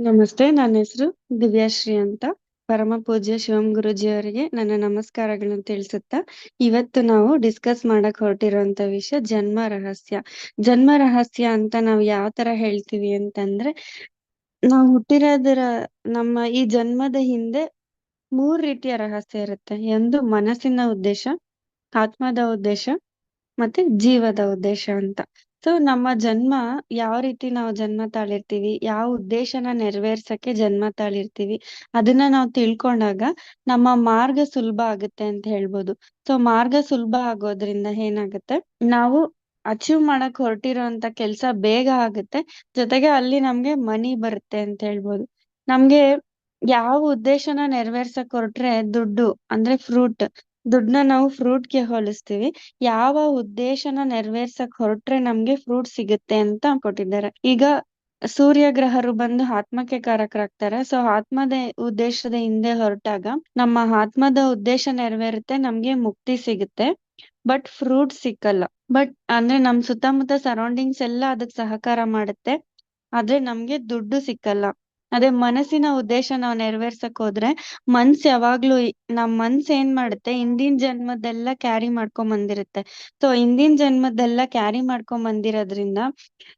ನಮಸ್ತೆ, ನನ್ನ ಹೆಸರು ದಿವ್ಯಾಶ್ರೀ ಅಂತ. ಪರಮ ಪೂಜ್ಯ ಶಿವಂ ಗುರುಜಿಯವರಿಗೆ ನನ್ನ ನಮಸ್ಕಾರಗಳನ್ನು ತಿಳಿಸುತ್ತಾ, ಇವತ್ತು ನಾವು ಡಿಸ್ಕಸ್ ಮಾಡಕ್ ಹೊರಟಿರುವಂತ ವಿಷಯ ಜನ್ಮ ರಹಸ್ಯ. ಜನ್ಮ ರಹಸ್ಯ ಅಂತ ನಾವು ಯಾವ ತರ ಹೇಳ್ತೀವಿ ಅಂತಂದ್ರೆ, ನಾವು ಹುಟ್ಟಿರೋದರ, ನಮ್ಮ ಈ ಜನ್ಮದ ಹಿಂದೆ ಮೂರ್ ರೀತಿಯ ರಹಸ್ಯ ಇರುತ್ತೆ. ಒಂದು ಮನಸ್ಸಿನ ಉದ್ದೇಶ, ಆತ್ಮದ ಉದ್ದೇಶ, ಮತ್ತೆ ಜೀವದ ಉದ್ದೇಶ ಅಂತ. ಸೊ ನಮ್ಮ ಜನ್ಮ ಯಾವ ರೀತಿ ನಾವು ಜನ್ಮ ತಾಳಿರ್ತೀವಿ, ಯಾವ ಉದ್ದೇಶನ ನೆರವೇರ್ಸಕ್ಕೆ ಜನ್ಮ ತಾಳಿರ್ತೀವಿ, ಅದನ್ನ ನಾವು ತಿಳ್ಕೊಂಡಾಗ ನಮ್ಮ ಮಾರ್ಗ ಸುಲಭ ಆಗುತ್ತೆ ಅಂತ ಹೇಳ್ಬೋದು. ಸೊ ಮಾರ್ಗ ಸುಲಭ ಆಗೋದ್ರಿಂದ ಏನಾಗುತ್ತೆ, ನಾವು ಅಚೀವ್ ಮಾಡಕ್ ಹೊರಟಿರೋಂತ ಕೆಲ್ಸ ಬೇಗ ಆಗುತ್ತೆ, ಜೊತೆಗೆ ಅಲ್ಲಿ ನಮ್ಗೆ ಮನಿ ಬರುತ್ತೆ ಅಂತ ಹೇಳ್ಬೋದು. ನಮ್ಗೆ ಯಾವ ಉದ್ದೇಶನ ನೆರವೇರ್ಸಕ್ ಹೊರಟ್ರೆ ದುಡ್ಡು, ಅಂದ್ರೆ ಫ್ರೂಟ್ ದುಡ್ಡನ್ನ ನಾವು ಫ್ರೂಟ್ಗೆ ಹೋಲಿಸ್ತೀವಿ. ಯಾವ ಉದ್ದೇಶನ ನೆರವೇರ್ಸಕ್ ಹೊರಟ್ರೆ ನಮ್ಗೆ ಫ್ರೂಟ್ ಸಿಗುತ್ತೆ ಅಂತ ಕೊಟ್ಟಿದ್ದಾರೆ ಈಗ ಸೂರ್ಯ ಗ್ರಹರು ಬಂದು ಆತ್ಮಕ್ಕೆ ಕಾರಕರಾಗ್ತಾರೆ. ಸೊ ಆತ್ಮದ ಉದ್ದೇಶದ ಹಿಂದೆ ಹೊರಟಾಗ ನಮ್ಮ ಆತ್ಮದ ಉದ್ದೇಶ ನೆರವೇರುತ್ತೆ, ನಮ್ಗೆ ಮುಕ್ತಿ ಸಿಗುತ್ತೆ. ಬಟ್ ಫ್ರೂಟ್ ಸಿಕ್ಕಲ್ಲ. ಬಟ್ ಅಂದ್ರೆ ನಮ್ ಸುತ್ತಮುತ್ತ ಸರೌಂಡಿಂಗ್ಸ್ ಎಲ್ಲ ಅದಕ್ ಸಹಕಾರ ಮಾಡುತ್ತೆ. ಆದ್ರೆ ನಮ್ಗೆ ದುಡ್ಡು ಸಿಕ್ಕಲ್ಲ. ಅದೇ ಮನಸ್ಸಿನ ಉದ್ದೇಶ ನಾವ್ ನೆರವೇರ್ಸಕ್ ಹೋದ್ರೆ ಮನ್ಸ್ ಯಾವಾಗ್ಲೂ ನಮ್ ಮನ್ಸ್ ಏನ್ ಮಾಡುತ್ತೆ? ಹಿಂದಿನ ಜನ್ಮದೆಲ್ಲ ಕ್ಯಾರಿ ಮಾಡ್ಕೊಂಡ್ ಬಂದಿರುತ್ತೆ. ಸೊ ಹಿಂದಿನ ಜನ್ಮದೆಲ್ಲ ಕ್ಯಾರಿ ಮಾಡ್ಕೊಂಡ್ ಬಂದಿರೋದ್ರಿಂದ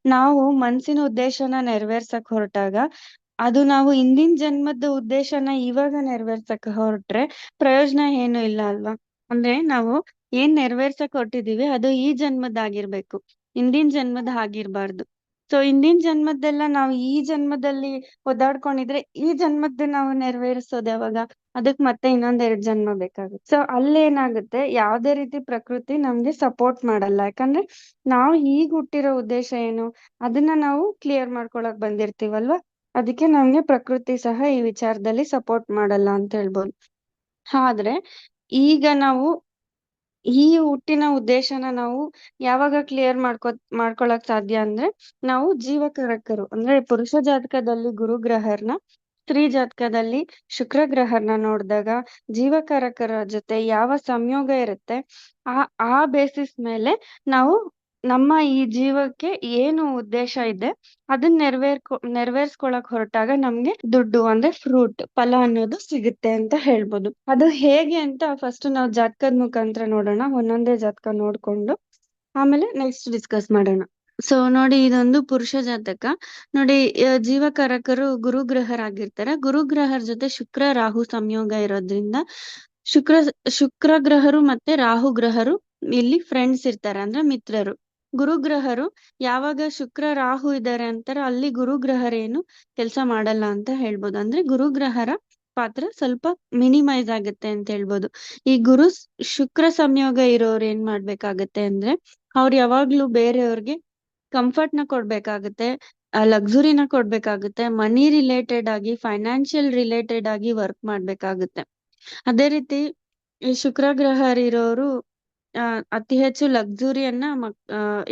ನಾವು ಮನ್ಸಿನ ಉದ್ದೇಶನ ನೆರವೇರ್ಸಕ್ ಹೊರಟಾಗ ಅದು ನಾವು ಹಿಂದಿನ ಜನ್ಮದ ಉದ್ದೇಶನ ಇವಾಗ ನೆರವೇರ್ಸಕ್ ಹೊರಟ್ರೆ ಪ್ರಯೋಜನ ಏನು ಇಲ್ಲ ಅಲ್ವಾ? ಅಂದ್ರೆ ನಾವು ಏನ್ ನೆರವೇರ್ಸಕ್ ಹೊರಟಿದೀವಿ ಅದು ಈ ಜನ್ಮದಾಗಿರ್ಬೇಕು. ಹಿಂದಿನ ಜನ್ಮದ್ ಆಗಿರ್ಬಾರ್ದು ಸೊ ಹಿಂದಿನ ಜನ್ಮದ್ದೆಲ್ಲ ನಾವು ಈ ಜನ್ಮದಲ್ಲಿ ಒದ್ದಾಡ್ಕೊಂಡಿದ್ರೆ ಈ ಜನ್ಮದ್ದು ನಾವು ನೆರವೇರಿಸೋದು ಯಾವಾಗ? ಅದಕ್ ಮತ್ತೆ ಇನ್ನೊಂದ್ ಎರಡ್ ಜನ್ಮ ಬೇಕಾಗುತ್ತೆ. ಸೊ ಅಲ್ಲೇನಾಗುತ್ತೆ? ಯಾವ್ದೇ ರೀತಿ ಪ್ರಕೃತಿ ನಮ್ಗೆ ಸಪೋರ್ಟ್ ಮಾಡಲ್ಲ. ಯಾಕಂದ್ರೆ ನಾವು ಈಗ ಹುಟ್ಟಿರೋ ಉದ್ದೇಶ ಏನು? ಅದನ್ನ ನಾವು ಕ್ಲಿಯರ್ ಮಾಡ್ಕೊಳಕ್ ಬಂದಿರ್ತೀವಲ್ವಾ? ಅದಕ್ಕೆ ನಮ್ಗೆ ಪ್ರಕೃತಿ ಸಹ ಈ ವಿಚಾರದಲ್ಲಿ ಸಪೋರ್ಟ್ ಮಾಡಲ್ಲ ಅಂತ ಹೇಳ್ಬೋದು. ಆದ್ರೆ ಈಗ ನಾವು ಈ ಹುಟ್ಟಿನ ಉದ್ದೇಶನ ನಾವು ಯಾವಾಗ ಕ್ಲಿಯರ್ ಮಾಡ್ಕೊ, ಮಾಡ್ಕೊಳಕ್ ಸಾಧ್ಯ ಅಂದ್ರೆ ನಾವು ಜೀವಕರಕರು, ಅಂದ್ರೆ ಪುರುಷ ಜಾತಕದಲ್ಲಿ ಗುರುಗ್ರಹರ್ನ ಸ್ತ್ರೀ ಜಾತಕದಲ್ಲಿ ಶುಕ್ರ ಗ್ರಹರ್ನ ನೋಡಿದಾಗ ಜೀವಕಾರಕರ ಜೊತೆ ಯಾವ ಸಂಯೋಗ ಇರುತ್ತೆ, ಆ ಆ ಬೇಸಿಸ್ ಮೇಲೆ ನಾವು ನಮ್ಮ ಈ ಜೀವಕ್ಕೆ ಏನು ಉದ್ದೇಶ ಇದೆ ಅದನ್ನ ನೆರವೇರ್ಕೊ, ನೆರವೇರ್ಸ್ಕೊಳಕ್ ಹೊರಟಾಗ ನಮ್ಗೆ ದುಡ್ಡು, ಅಂದ್ರೆ ಫ್ರೂಟ್ ಫಲ ಅನ್ನೋದು ಸಿಗುತ್ತೆ ಅಂತ ಹೇಳ್ಬೋದು. ಅದು ಹೇಗೆ ಅಂತ ಫಸ್ಟ್ ನಾವು ಜಾತಕದ ಮುಖಾಂತರ ನೋಡೋಣ, ಒಂದೊಂದೇ ಜಾತಕ ನೋಡ್ಕೊಂಡು ಆಮೇಲೆ ನೆಕ್ಸ್ಟ್ ಡಿಸ್ಕಸ್ ಮಾಡೋಣ. ಸೊ ನೋಡಿ ಇದೊಂದು ಪುರುಷ ಜಾತಕ. ನೋಡಿ ಜೀವಕಾರಕರು ಗುರುಗ್ರಹರಾಗಿರ್ತಾರೆ. ಗುರುಗ್ರಹರ ಜೊತೆ ಶುಕ್ರ, ರಾಹು ಸಂಯೋಗ ಇರೋದ್ರಿಂದ ಶುಕ್ರ ಶುಕ್ರ ಗ್ರಹರು ಮತ್ತೆ ರಾಹು ಗ್ರಹರು ಇಲ್ಲಿ ಫ್ರೆಂಡ್ಸ್ ಇರ್ತಾರೆ, ಅಂದ್ರೆ ಮಿತ್ರರು. ಗುರುಗ್ರಹರು ಯಾವಾಗ ಶುಕ್ರ, ರಾಹು ಇದ್ದಾರೆ ಅಂತಾರ ಅಲ್ಲಿ ಗುರುಗ್ರಹರೇನು ಕೆಲಸ ಮಾಡಲ್ಲ ಅಂತ ಹೇಳ್ಬೋದು. ಅಂದ್ರೆ ಗುರುಗ್ರಹರ ಪಾತ್ರ ಸ್ವಲ್ಪ ಮಿನಿಮೈಸ್ ಆಗುತ್ತೆ ಅಂತ ಹೇಳ್ಬೋದು. ಈ ಗುರು ಶುಕ್ರ ಸಂಯೋಗ ಇರೋರ್ ಏನ್ ಮಾಡ್ಬೇಕಾಗತ್ತೆ ಅಂದ್ರೆ ಅವ್ರು ಯಾವಾಗ್ಲೂ ಬೇರೆಯವ್ರಿಗೆ ಕಂಫರ್ಟ್ನ ಕೊಡ್ಬೇಕಾಗತ್ತೆ ಲಕ್ಸುರಿನ ಕೊಡ್ಬೇಕಾಗುತ್ತೆ ಮನಿ ರಿಲೇಟೆಡ್ ಆಗಿ ಫೈನಾನ್ಷಿಯಲ್ ರಿಲೇಟೆಡ್ ಆಗಿ ವರ್ಕ್ ಮಾಡ್ಬೇಕಾಗುತ್ತೆ. ಅದೇ ರೀತಿ ಈ ಶುಕ್ರ ಗ್ರಹರಿರೋರು ಅತಿ ಹೆಚ್ಚು ಲಕ್ಸುರಿಯನ್ನ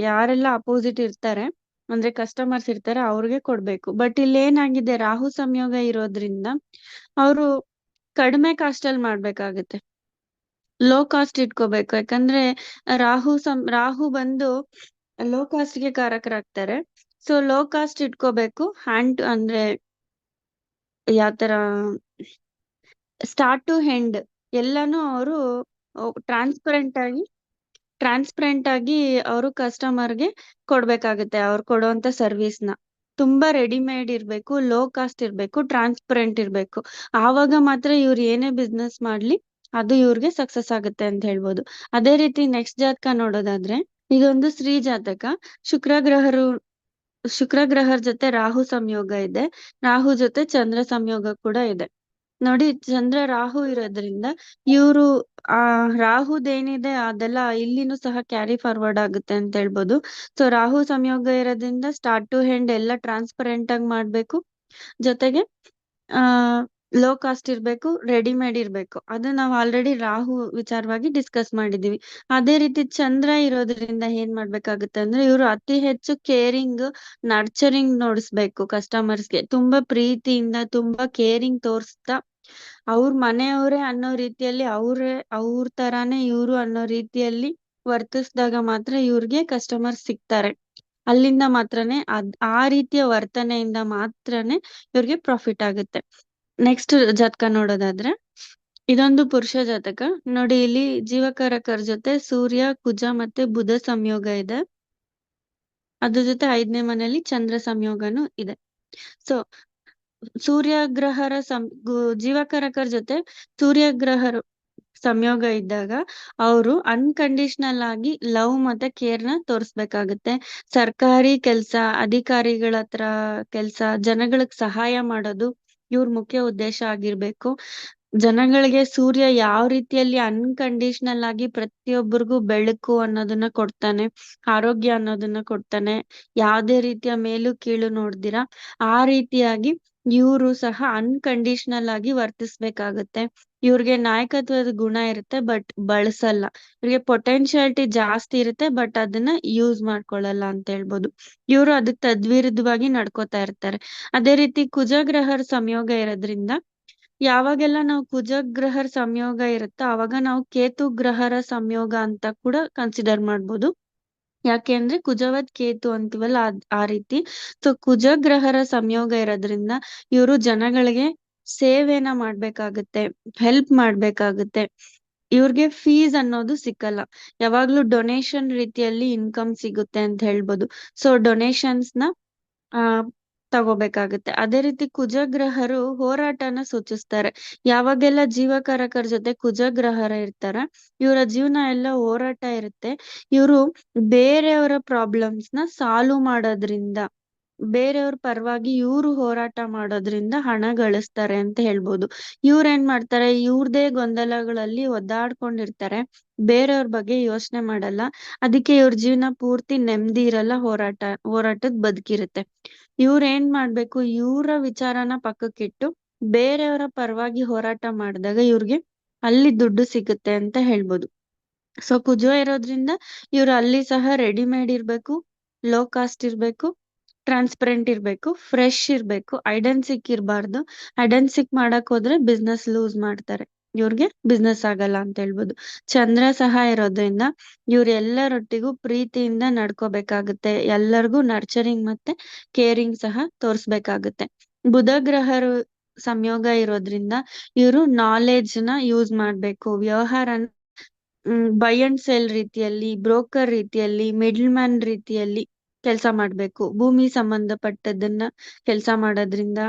ಯಾರೆಲ್ಲ ಅಪೋಸಿಟ್ ಇರ್ತಾರೆ, ಅಂದ್ರೆ ಕಸ್ಟಮರ್ಸ್ ಇರ್ತಾರೆ, ಅವ್ರಿಗೆ ಕೊಡ್ಬೇಕು. ಬಟ್ ಇಲ್ಲಿ ಏನಾಗಿದೆ, ರಾಹು ಸಂಯೋಗ ಇರೋದ್ರಿಂದ ಅವರು ಕಡಿಮೆ ಕಾಸ್ಟ್ ಅಲ್ಲಿ ಮಾಡ್ಬೇಕಾಗತ್ತೆ. ಲೋ ಕಾಸ್ಟ್ ಇಟ್ಕೋಬೇಕು. ಯಾಕಂದ್ರೆ ರಾಹು ಸಂ, ರಾಹು ಬಂದು ಲೋ ಕಾಸ್ಟ್ಗೆ ಕಾರಕರಾಗ್ತಾರೆ. ಸೊ ಲೋ ಕಾಸ್ಟ್ ಇಟ್ಕೋಬೇಕು. ಹ್ಯಾಂಡ್ ಅಂದ್ರೆ ಯಾವ್ತರ ಸ್ಟಾರ್ಟ್ ಟು ಹೆಂಡ್ ಎಲ್ಲಾನು ಅವರು ಟ್ರಾನ್ಸ್ಪರೆಂಟ್ ಆಗಿ ಟ್ರಾನ್ಸ್ಪರೆಂಟ್ ಆಗಿ ಅವರು ಕಸ್ಟಮರ್ಗೆ ಕೊಡ್ಬೇಕಾಗುತ್ತೆ. ಅವ್ರು ಕೊಡುವಂತ ಸರ್ವಿಸ್ನ. ತುಂಬಾ ರೆಡಿಮೇಡ್ ಇರ್ಬೇಕು ಲೋ ಕಾಸ್ಟ್ ಇರ್ಬೇಕು ಟ್ರಾನ್ಸ್ಪರೆಂಟ್ ಇರ್ಬೇಕು. ಆವಾಗ ಮಾತ್ರ ಇವ್ರು ಏನೇ ಬಿಸ್ನೆಸ್ ಮಾಡ್ಲಿ, ಅದು ಇವ್ರಿಗೆ ಸಕ್ಸಸ್ ಆಗುತ್ತೆ ಅಂತ ಹೇಳ್ಬೋದು. ಅದೇ ರೀತಿ ನೆಕ್ಸ್ಟ್ ಜಾತಕ ನೋಡೋದಾದ್ರೆ, ಇದೊಂದು ಸ್ತ್ರೀ ಜಾತಕ. ಶುಕ್ರ ಗ್ರಹರು ಶುಕ್ರ ಗ್ರಹರ ಜೊತೆ ರಾಹು ಸಂಯೋಗ ಇದೆ. ರಾಹು ಜೊತೆ ಚಂದ್ರ ಸಂಯೋಗ ಕೂಡ ಇದೆ. ನೋಡಿ ಚಂದ್ರ ರಾಹು ಇರೋದ್ರಿಂದ ಇವ್ರು, ಆ ರಾಹುದೇನಿದೆ ಅದೆಲ್ಲ ಇಲ್ಲಿನೂ ಸಹ ಕ್ಯಾರಿ ಫಾರ್ವರ್ಡ್ ಆಗುತ್ತೆ ಅಂತ ಹೇಳ್ಬೋದು. ಸೊ ರಾಹು ಸಂಯೋಗ ಇರೋದ್ರಿಂದ ಸ್ಟಾರ್ಟ್ ಟು ಹೆಂಡ್ ಎಲ್ಲ ಟ್ರಾನ್ಸ್ಪರೆಂಟ್ ಆಗಿ ಮಾಡ್ಬೇಕು. ಜೊತೆಗೆ, ಆ ಲೋ ಕಾಸ್ಟ್ ಇರ್ಬೇಕು ರೆಡಿಮೇಡ್ ಇರ್ಬೇಕು. ಅದು ನಾವು ಆಲ್ರೆಡಿ ರಾಹು ವಿಚಾರವಾಗಿ ಡಿಸ್ಕಸ್ ಮಾಡಿದೀವಿ ಅದೇ ರೀತಿ ಚಂದ್ರ ಇರೋದ್ರಿಂದ ಏನ್ ಮಾಡ್ಬೇಕಾಗುತ್ತೆ ಅಂದ್ರೆ ಇವ್ರು ಅತಿ ಹೆಚ್ಚು ಕೇರಿಂಗ್ ನರ್ಚರಿಂಗ್ ನೋಡಿಸ್ಬೇಕು ಕಸ್ಟಮರ್ಸ್ಗೆ ತುಂಬಾ ಪ್ರೀತಿಯಿಂದ, ತುಂಬಾ ಕೇರಿಂಗ್ ತೋರಿಸ್ತಾ ಅವ್ರ ಮನೆಯವರೇ ಅನ್ನೋ ರೀತಿಯಲ್ಲಿ ಅವ್ರೇ, ಅವ್ರ ತರಾನೇ ಇವ್ರು ಅನ್ನೋ ರೀತಿಯಲ್ಲಿ ವರ್ತಿಸಿದಾಗ ಮಾತ್ರ ಇವ್ರಿಗೆ ಕಸ್ಟಮರ್ ಸಿಗ್ತಾರೆ. ಅಲ್ಲಿಂದ ಮಾತ್ರನೇ ಅದ್, ಆ ರೀತಿಯ ವರ್ತನೆಯಿಂದ ಮಾತ್ರನೇ ಇವ್ರಿಗೆ ಪ್ರಾಫಿಟ್ ಆಗುತ್ತೆ. ನೆಕ್ಸ್ಟ್ ಜಾತಕ ನೋಡೋದಾದ್ರೆ, ಇದೊಂದು ಪುರುಷ ಜಾತಕ. ನೋಡಿ, ಇಲ್ಲಿ ಜೀವಕಾರಕರ ಜೊತೆ ಸೂರ್ಯ, ಕುಜ ಮತ್ತೆ ಬುಧ ಸಂಯೋಗ ಇದೆ. ಅದ್ರ ಜೊತೆ ಐದನೇ ಮನೆಯಲ್ಲಿ ಚಂದ್ರ ಸಂಯೋಗನು ಇದೆ. ಸೊ ಸೂರ್ಯಗ್ರಹರ ಸಂ ಜೀವಕಾರಕರ ಜೊತೆ ಸೂರ್ಯ ಗ್ರಹರ ಸಂಯೋಗ ಇದ್ದಾಗ ಅವರು ಅನ್ಕಂಡೀಷನಲ್ ಆಗಿ ಲವ್ ಮತ್ತೆ ಕೇರ್ನ ತೋರಿಸ್ಬೇಕಾಗತ್ತೆ. ಸರ್ಕಾರಿ ಕೆಲ್ಸ ಅಧಿಕಾರಿಗಳ ಹತ್ರ ಕೆಲ್ಸ, ಜನಗಳಿಗೆ ಸಹಾಯ ಮಾಡೋದು ಇವ್ರ ಮುಖ್ಯ ಉದ್ದೇಶ ಆಗಿರ್ಬೇಕು. ಜನಗಳಿಗೆ ಸೂರ್ಯ ಯಾವ ರೀತಿಯಲ್ಲಿ ಅನ್ಕಂಡೀಷನಲ್ ಆಗಿ ಪ್ರತಿಯೊಬ್ಬರಿಗೂ ಬೆಳಕು ಅನ್ನೋದನ್ನ ಕೊಡ್ತಾನೆ, ಆರೋಗ್ಯ ಅನ್ನೋದನ್ನ ಕೊಡ್ತಾನೆ, ಯಾವ್ದೇ ರೀತಿಯ ಮೇಲು ಕೀಳು ನೋಡ್ದಿರಾ, ಆ ರೀತಿಯಾಗಿ ಇವ್ರು ಸಹ ಅನ್ಕಂಡೀಷನಲ್ ಆಗಿ ವರ್ತಿಸ್ಬೇಕಾಗತ್ತೆ. ಇವ್ರಿಗೆ ನಾಯಕತ್ವದ ಗುಣ ಇರುತ್ತೆ ಬಟ್ ಬಳಸಲ್ಲ. ಇವ್ರಿಗೆ ಪೊಟೆನ್ಶಿಯಾಲಿಟಿ ಜಾಸ್ತಿ ಇರುತ್ತೆ ಬಟ್ ಅದನ್ನ ಯೂಸ್ ಮಾಡ್ಕೊಳಲ್ಲ ಅಂತ ಹೇಳ್ಬೋದು. ಇವ್ರು ಅದಕ್ ತದ್ವಿರುದ್ಧವಾಗಿ ನಡ್ಕೋತಾ ಇರ್ತಾರೆ. ಅದೇ ರೀತಿ ಕುಜಗ್ರಹರ ಸಂಯೋಗ ಇರೋದ್ರಿಂದ ಯಾವಾಗೆಲ್ಲ ನಾವು ಕುಜಗ್ರಹರ ಸಂಯೋಗ ಇರುತ್ತೋ ಅವಾಗ ನಾವು ಕೇತು ಗ್ರಹರ ಸಂಯೋಗ ಅಂತ ಕೂಡ ಕನ್ಸಿಡರ್ ಮಾಡ್ಬೋದು. ಯಾಕೆ ಅಂದ್ರೆ ಕುಜವತ್ ಕೇತು ಅಂತೀವಲ್ಲ ಆ ರೀತಿ. ಸೊ ಕುಜಗ್ರಹರ ಸಂಯೋಗ ಇರೋದ್ರಿಂದ ಇವರು ಜನಗಳಿಗೆ ಸೇವೆನ ಮಾಡ್ಬೇಕಾಗತ್ತೆ ಹೆಲ್ಪ್ ಮಾಡ್ಬೇಕಾಗತ್ತೆ. ಇವ್ರಿಗೆ ಫೀಸ್ ಅನ್ನೋದು ಸಿಕ್ಕಲ್ಲ. ಯಾವಾಗ್ಲೂ ಡೊನೇಷನ್ ರೀತಿಯಲ್ಲಿ ಇನ್ಕಮ್ ಸಿಗುತ್ತೆ ಅಂತ ಹೇಳ್ಬೋದು. ಸೊ ಡೊನೇಷನ್ಸ್ನ, ಆ ತಗೋಬೇಕಾಗುತ್ತೆ. ಅದೇ ರೀತಿ ಕುಜಗ್ರಹರು ಹೋರಾಟನ ಸೂಚಿಸ್ತಾರೆ. ಯಾವಾಗೆಲ್ಲ ಜೀವಕಾರಕರ ಜೊತೆ ಕುಜಗ್ರಹರ ಇರ್ತಾರ, ಇವರ ಜೀವನ ಎಲ್ಲ ಹೋರಾಟ ಇರುತ್ತೆ. ಇವ್ರು ಬೇರೆಯವರ ಪ್ರಾಬ್ಲಮ್ಸ್ನ ಸಾಲ್ವ್ ಮಾಡೋದ್ರಿಂದ. ಬೇರೆಯವ್ರ ಪರವಾಗಿ ಇವ್ರು ಹೋರಾಟ ಮಾಡೋದ್ರಿಂದ ಹಣ ಗಳಿಸ್ತಾರೆ ಅಂತ ಹೇಳ್ಬೋದು. ಇವ್ರ ಏನ್ ಮಾಡ್ತಾರೆ? ಇವ್ರದೇ ಗೊಂದಲಗಳಲ್ಲಿ ಒದ್ದಾಡ್ಕೊಂಡಿರ್ತಾರೆ. ಬೇರೆಯವ್ರ ಬಗ್ಗೆ ಯೋಚನೆ ಮಾಡಲ್ಲ. ಅದಕ್ಕೆ ಇವ್ರ ಜೀವನ ಪೂರ್ತಿ ನೆಮ್ಮದಿ ಇರಲ್ಲ, ಹೋರಾಟ, ಹೋರಾಟದ್ ಬದುಕಿರುತ್ತೆ. ಇವ್ರ ಏನ್ ಮಾಡ್ಬೇಕು? ಇವ್ರ ವಿಚಾರನ ಪಕ್ಕಕ್ಕಿಟ್ಟು ಬೇರೆಯವರ ಪರವಾಗಿ ಹೋರಾಟ ಮಾಡಿದಾಗ ಇವ್ರಿಗೆ ಅಲ್ಲಿ ದುಡ್ಡು ಸಿಗುತ್ತೆ ಅಂತ ಹೇಳ್ಬೋದು. ಸೊ, ಕುಜೋ ಇರೋದ್ರಿಂದ ಇವ್ರು ಅಲ್ಲಿ ಸಹ ರೆಡಿಮೇಡ್ ಇರ್ಬೇಕು ಲೋ ಕಾಸ್ಟ್ ಇರ್ಬೇಕು ಟ್ರಾನ್ಸ್ಪರೆಂಟ್ ಇರ್ಬೇಕು ಫ್ರೆಶ್ ಇರ್ಬೇಕು ಐಡೆನ್ಸಿಕ್ ಇರಬಾರ್ದು. ಐಡೆನ್ಸಿಕ್ ಮಾಡಕ್ ಹೋದ್ರೆ ಬಿಸ್ನೆಸ್ ಲೂಸ್ ಮಾಡ್ತಾರೆ. ಇವ್ರಿಗೆ ಬಿಸ್ನೆಸ್ ಆಗಲ್ಲ ಅಂತ ಹೇಳ್ಬೋದು. ಚಂದ್ರ ಸಹ ಇರೋದ್ರಿಂದ ಇವ್ರ ಎಲ್ಲರೊಟ್ಟಿಗೂ ಪ್ರೀತಿಯಿಂದ ನಡ್ಕೋಬೇಕಾಗುತ್ತೆ. ಎಲ್ಲರಿಗೂ ನರ್ಚರಿಂಗ್ ಮತ್ತೆ ಕೇರಿಂಗ್ ಸಹ ತೋರ್ಸ್ಬೇಕಾಗುತ್ತೆ. ಬುಧ ಗ್ರಹರು ಸಂಯೋಗ ಇರೋದ್ರಿಂದ ಇವರು ನಾಲೆಡ್ಜ್ನ ಯೂಸ್ ಮಾಡ್ಬೇಕು. ವ್ಯವಹಾರ ಬೈ ಅಂಡ್ ಸೆಲ್ ರೀತಿಯಲ್ಲಿ ಬ್ರೋಕರ್ ರೀತಿಯಲ್ಲಿ ಮಿಡ್ಲ್ ಮ್ಯಾನ್ ರೀತಿಯಲ್ಲಿ. ಕೆಲಸ ಮಾಡ್ಬೇಕು. ಭೂಮಿ ಸಂಬಂಧಪಟ್ಟದನ್ನ ಕೆಲಸ ಮಾಡೋದ್ರಿಂದ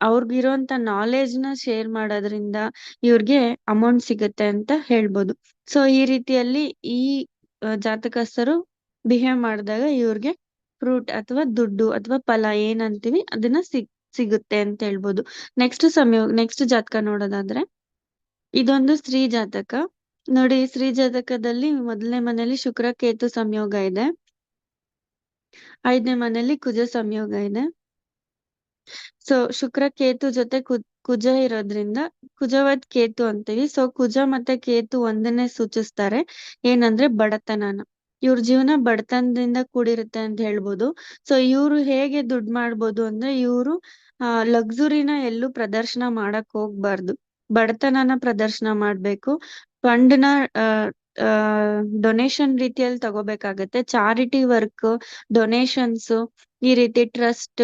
ಅವ್ರಿಗಿರೋಂತ ನಾಲೆಜ್ನ ಶೇರ್ ಮಾಡೋದ್ರಿಂದ ಇವ್ರಿಗೆ ಅಮೌಂಟ್ ಸಿಗುತ್ತೆ ಅಂತ ಹೇಳ್ಬೋದು. ಸೊ ಈ ರೀತಿಯಲ್ಲಿ ಈ ಜಾತಕಸ್ಥರು ಬಿಹೇವ್ ಮಾಡಿದಾಗ ಇವ್ರಿಗೆ ಫ್ರೂಟ್ ಅಥವಾ ದುಡ್ಡು ಅಥವಾ ಫಲ ಏನಂತೀವಿ ಅದನ್ನ ಸಿಗ್, ಸಿಗುತ್ತೆ ಅಂತ ಹೇಳ್ಬೋದು. ನೆಕ್ಸ್ಟ್ ಸಮಯ ನೆಕ್ಸ್ಟ್ ಜಾತಕ ನೋಡೋದಾದ್ರೆ, ಇದೊಂದು ಸ್ತ್ರೀ ಜಾತಕ. ನೋಡಿ, ಸ್ತ್ರೀ ಜಾತಕದಲ್ಲಿ ಮೊದಲನೇ ಮನೆಯಲ್ಲಿ ಶುಕ್ರ, ಕೇತು ಸಂಯೋಗ ಇದೆ. ಐದನೇ ಮನೆಯಲ್ಲಿ ಕುಜ ಸಂಯೋಗ ಇದೆ. ಸೊ ಶುಕ್ರ ಕೇತು ಜೊತೆ ಕುಜ ಇರೋದ್ರಿಂದ ಕುಜವತ್ ಕೇತು ಅಂತೀವಿ. ಸೊ ಕುಜ ಮತ್ತೆ ಕೇತು ಒಂದನ್ನೇ ಸೂಚಿಸ್ತಾರೆ. ಏನಂದ್ರೆ ಬಡತನನ. ಇವ್ರ ಜೀವನ ಬಡತನದಿಂದ ಕೂಡಿರುತ್ತೆ ಅಂತ ಹೇಳ್ಬೋದು. ಸೊ ಇವ್ರು ಹೇಗೆ ದುಡ್ಡು ಮಾಡ್ಬೋದು ಅಂದ್ರೆ ಇವ್ರು, ಆ, ಲಕ್ಸುರಿನ ಎಲ್ಲೂ ಪ್ರದರ್ಶನ ಮಾಡಕ್ ಹೋಗ್ಬಾರ್ದು. ಬಡತನನ ಪ್ರದರ್ಶನ ಮಾಡ್ಬೇಕು. ಫಂಡ್ನ ಡೊನೇಷನ್ ರೀತಿಯಲ್ಲಿ ತಗೋಬೇಕಾಗತ್ತೆ. ಚಾರಿಟಿ ವರ್ಕ್ ಡೊನೇಷನ್ಸ್ ಈ ರೀತಿ ಟ್ರಸ್ಟ್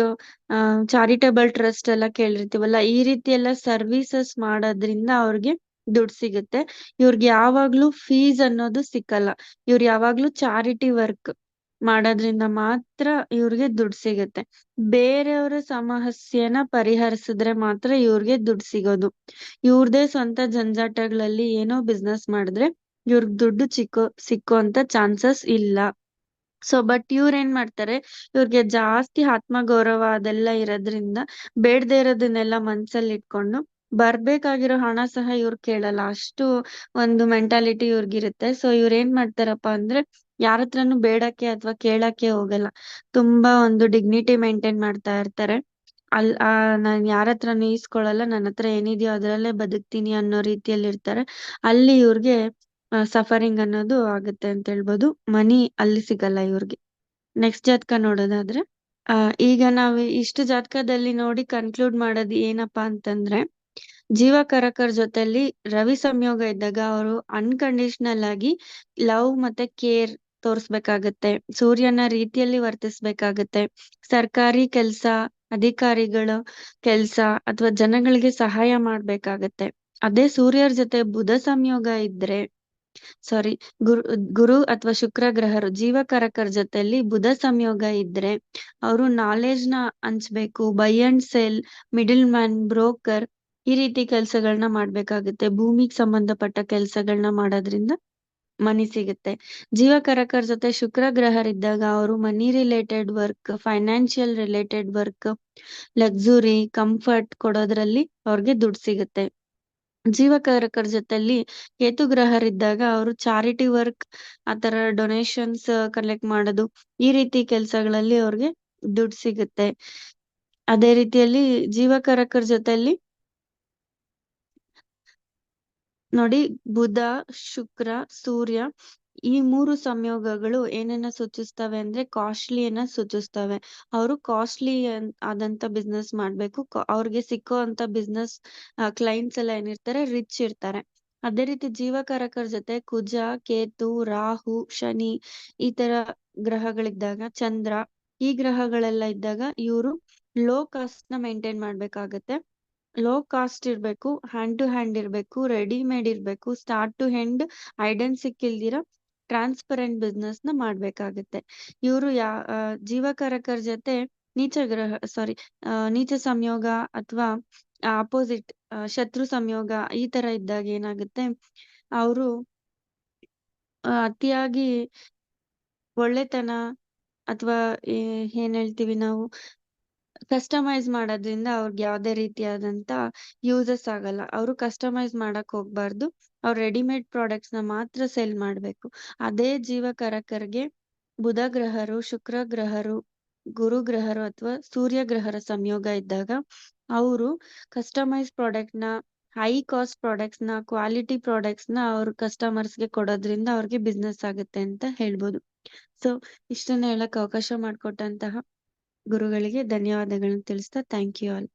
ಚಾರಿಟಬಲ್ ಟ್ರಸ್ಟ್ ಎಲ್ಲ ಕೇಳಿರ್ತೀವಲ್ಲ, ಈ ರೀತಿ ಎಲ್ಲ ಸರ್ವಿಸಸ್ ಮಾಡೋದ್ರಿಂದ ಅವ್ರಿಗೆ ದುಡ್ಡು ಸಿಗುತ್ತೆ. ಇವ್ರಿಗೆ ಯಾವಾಗ್ಲೂ ಫೀಸ್ ಅನ್ನೋದು ಸಿಕ್ಕಲ್ಲ. ಇವ್ರು ಯಾವಾಗ್ಲೂ ಚಾರಿಟಿ ವರ್ಕ್ ಮಾಡೋದ್ರಿಂದ ಮಾತ್ರ ಇವ್ರಿಗೆ ದುಡ್ಡು ಸಿಗುತ್ತೆ. ಬೇರೆಯವರ ಸಮಸ್ಯೆನ ಪರಿಹರಿಸಿದ್ರೆ ಮಾತ್ರ ಇವ್ರಿಗೆ ದುಡ್ಡು ಸಿಗೋದು. ಇವ್ರದೇ ಸ್ವಂತ ಜಂಜಾಟಗಳಲ್ಲಿ ಏನೋ ಬಿಸ್ನೆಸ್ ಮಾಡಿದ್ರೆ ಇವ್ರಿಗೆ ದುಡ್ಡು ಸಿಕ್ಕೋ ಸಿಕ್ಕುವಂತ ಚಾನ್ಸಸ್ ಇಲ್ಲ. ಸೊ ಬಟ್ ಇವ್ರ ಏನ್ ಮಾಡ್ತಾರೆ, ಇವ್ರಿಗೆ ಜಾಸ್ತಿ ಆತ್ಮಗೌರವ ಅದೆಲ್ಲ ಇರೋದ್ರಿಂದ ಬೇಡದೆ ಇರೋದನ್ನೆಲ್ಲ ಮನ್ಸಲ್ಲಿ ಇಟ್ಕೊಂಡು ಬರ್ಬೇಕಾಗಿರೋ ಹಣ ಸಹ ಇವ್ರು ಕೇಳಲ್ಲ. ಅಷ್ಟು ಒಂದು ಮೆಂಟಾಲಿಟಿ ಇವ್ರಿಗಿರುತ್ತೆ. ಸೊ ಇವ್ರ ಏನ್ ಮಾಡ್ತಾರಪ್ಪ ಅಂದ್ರೆ ಯಾರ ಹತ್ರನು ಬೇಡಕ್ಕೆ ಅಥವಾ ಕೇಳಕ್ಕೆ ಹೋಗಲ್ಲ. ತುಂಬಾ ಒಂದು ಡಿಗ್ನಿಟಿ ಮೇಂಟೈನ್ ಮಾಡ್ತಾ ಇರ್ತಾರೆ. ಅಲ್, ಆ, ನಾನ್ ಯಾರ ಹತ್ರನು ಈಸ್ಕೊಳಲ್ಲ. ನನ್ನ ಹತ್ರ ಏನಿದೆಯೋ ಅದ್ರಲ್ಲೇ ಬದುಕ್ತೀನಿ ಅನ್ನೋ ರೀತಿಯಲ್ಲಿ ಇರ್ತಾರೆ ಅಲ್ಲಿ ಇವ್ರಿಗೆ ಸಫರಿಂಗ್ ಅನ್ನೋದು ಆಗುತ್ತೆ ಅಂತ ಹೇಳ್ಬೋದು. ಮನಿ ಅಲ್ಲಿ ಸಿಗಲ್ಲ ಇವ್ರಿಗೆ. ನೆಕ್ಸ್ಟ್ ಜಾತಕ ನೋಡೋದಾದ್ರೆ ಈಗ ನಾವು ಇಷ್ಟು ಜಾತಕದಲ್ಲಿ ನೋಡಿ ಕನ್ಕ್ಲೂಡ್ ಮಾಡೋದು ಏನಪ್ಪಾ ಅಂತಂದ್ರೆ, ಜೀವಕರಕರ ಜೊತೆಲಿ ರವಿ ಸಂಯೋಗ ಇದ್ದಾಗ ಅವರು ಅನ್ಕಂಡೀಷನಲ್ ಆಗಿ ಲವ್ ಮತ್ತೆ ಕೇರ್ ತೋರಿಸ್ಬೇಕಾಗತ್ತೆ. ಸೂರ್ಯನ ರೀತಿಯಲ್ಲಿ ವರ್ತಿಸ್ಬೇಕಾಗತ್ತೆ. ಸರ್ಕಾರಿ ಕೆಲ್ಸ, ಅಧಿಕಾರಿಗಳ ಕೆಲ್ಸ ಅಥವಾ ಜನಗಳಿಗೆ ಸಹಾಯ ಮಾಡ್ಬೇಕಾಗತ್ತೆ. ಅದೇ ಸೂರ್ಯರ ಜೊತೆ ಬುಧ ಸಂಯೋಗ ಇದ್ರೆ ಸಾರಿ ಗುರು ಗುರು ಅಥವಾ ಶುಕ್ರ ಗ್ರಹರು ಜೀವಕಾರಕರ ಜೊತೆಯಲ್ಲಿ ಬುಧ ಸಂಯೋಗ ಇದ್ರೆ ಅವರು ನಾಲೆಜ್ನ ಹಂಚ್ಬೇಕು buy and sell middle man broker ಈ ರೀತಿ ಕೆಲ್ಸಗಳನ್ನ ಮಾಡ್ಬೇಕಾಗುತ್ತೆ. ಭೂಮಿಗ್ ಸಂಬಂಧಪಟ್ಟ ಕೆಲ್ಸಗಳನ್ನ ಮಾಡೋದ್ರಿಂದ ಮನಿ ಸಿಗುತ್ತೆ. ಜೀವಕರಕರ ಜೊತೆ ಶುಕ್ರ ಗ್ರಹರಿದ್ದಾಗ ಅವರು money related work financial related work luxury comfort ಕೊಡೋದ್ರಲ್ಲಿ ಅವ್ರಿಗೆ ದುಡ್ಡು ಸಿಗುತ್ತೆ. ಜೀವಕಾರಕರ ಜೊತೆಲಿ ಕೇತು ಗ್ರಹರಿದ್ದಾಗ ಅವರು ಚಾರಿಟಿ ವರ್ಕ್ ಆತರ ಡೊನೇಷನ್ಸ್ ಕಲೆಕ್ಟ್ ಮಾಡೋದು, ಈ ರೀತಿ ಕೆಲ್ಸಗಳಲ್ಲಿ ಅವ್ರಿಗೆ ದುಡ್ಡು ಸಿಗುತ್ತೆ. ಅದೇ ರೀತಿಯಲ್ಲಿ ಜೀವಕಾರಕರ ಜೊತೆಯಲ್ಲಿ ನೋಡಿ ಬುಧ, ಶುಕ್ರ, ಸೂರ್ಯ ಈ ಮೂರು ಸಂಯೋಗಗಳು ಏನನ್ನ ಸೂಚಿಸ್ತವೆ ಅಂದ್ರೆ ಕಾಸ್ಟ್ಲಿಯನ್ನ ಸೂಚಿಸ್ತವೆ. ಅವರು ಕಾಸ್ಟ್ಲಿ ಆದಂತ ಬಿಸ್ನೆಸ್ ಮಾಡ್ಬೇಕು. ಅವ್ರಿಗೆ ಸಿಕ್ಕೋ ಅಂತ ಬಿಸ್ನೆಸ್ ಕ್ಲೈಂಟ್ಸ್ ಎಲ್ಲ ಏನಿರ್ತಾರೆ ರಿಚ್ ಇರ್ತಾರೆ. ಅದೇ ರೀತಿ ಜೀವಕಾರಕರ ಜೊತೆ ಕುಜ, ಕೇತು, ರಾಹು, ಶನಿ ಈ ತರ ಗ್ರಹಗಳಿದ್ದಾಗ, ಚಂದ್ರ ಈ ಗ್ರಹಗಳೆಲ್ಲ ಇದ್ದಾಗ ಇವರು ಲೋ ಕಾಸ್ಟ್ನ ಮೇಂಟೈನ್ ಮಾಡ್ಬೇಕಾಗತ್ತೆ. ಲೋ ಕಾಸ್ಟ್ ಇರ್ಬೇಕು ಹ್ಯಾಂಡ್ ಟು ಹ್ಯಾಂಡ್ ಇರ್ಬೇಕು ರೆಡಿಮೇಡ್ ಇರ್ಬೇಕು ಸ್ಟಾರ್ಟ್ ಟು ಹೆಂಡ್ ಐಡೆನ್ಸಿಕ್ ಸಿಕ್ಕಿಲ್ದಿರ ಟ್ರಾನ್ಸ್ಪರೆಂಟ್ ಬಿಸ್ನೆಸ್ನ ಮಾಡ್ಬೇಕಾಗತ್ತೆ. ಇವರು ಯಾ ಜೀವಕಾರಕರ ಜೊತೆ ನೀಚ ಗ್ರಹ ಸಾರಿ ನೀಚ ಸಂಯೋಗ ಅಥವಾ ಅಪೋಸಿಟ್ ಶತ್ರು ಸಂಯೋಗ ಈ ತರ ಇದ್ದಾಗ ಏನಾಗುತ್ತೆ? ಅವರು ಅತಿಯಾಗಿ ಒಳ್ಳೆತನ ಅಥವಾ ಏನ್ ಹೇಳ್ತೀವಿ ನಾವು? ಕಸ್ಟಮೈಸ್ ಮಾಡೋದ್ರಿಂದ ಅವ್ರಿಗೆ ಯಾವ್ದೇ ರೀತಿಯಾದಂತ ಯೂಸಸ್ ಆಗಲ್ಲ. ಅವರು ಕಸ್ಟಮೈಸ್ ಮಾಡಕ್ ಹೋಗ್ಬಾರ್ದು. ಅವ್ರು ರೆಡಿಮೇಡ್ ಪ್ರಾಡಕ್ಟ್ಸ್ನ ಮಾತ್ರ ಸೆಲ್ ಮಾಡ್ಬೇಕು. ಅದೇ ಜೀವಕಾರಕರ್ಗೆ ಬುಧ ಗ್ರಹರು, ಶುಕ್ರ ಗ್ರಹರು, ಗುರು ಗ್ರಹರು ಅಥವಾ ಸೂರ್ಯ ಗ್ರಹರ ಸಂಯೋಗ ಇದ್ದಾಗ ಅವರು ಕಸ್ಟಮೈಸ್ ಪ್ರಾಡಕ್ಟ್ನ ಹೈ ಕಾಸ್ಟ್ ಪ್ರಾಡಕ್ಟ್ಸ್ನ ಕ್ವಾಲಿಟಿ ಪ್ರಾಡಕ್ಟ್ಸ್ನ ಅವ್ರ ಕಸ್ಟಮರ್ಸ್ಗೆ ಕೊಡೋದ್ರಿಂದ ಅವ್ರಿಗೆ ಬಿಸ್ನೆಸ್ ಆಗುತ್ತೆ ಅಂತ ಹೇಳ್ಬೋದು. ಸೊ ಇಷ್ಟನ್ನ ಹೇಳಕ್ ಅವಕಾಶ ಮಾಡ್ಕೊಟ್ಟಂತಹ ಗುರುಗಳಿಗೆ ಧನ್ಯವಾದಗಳನ್ನ ತಿಳಿಸ್ತಾ ಥ್ಯಾಂಕ್ ಯು ಆಲ್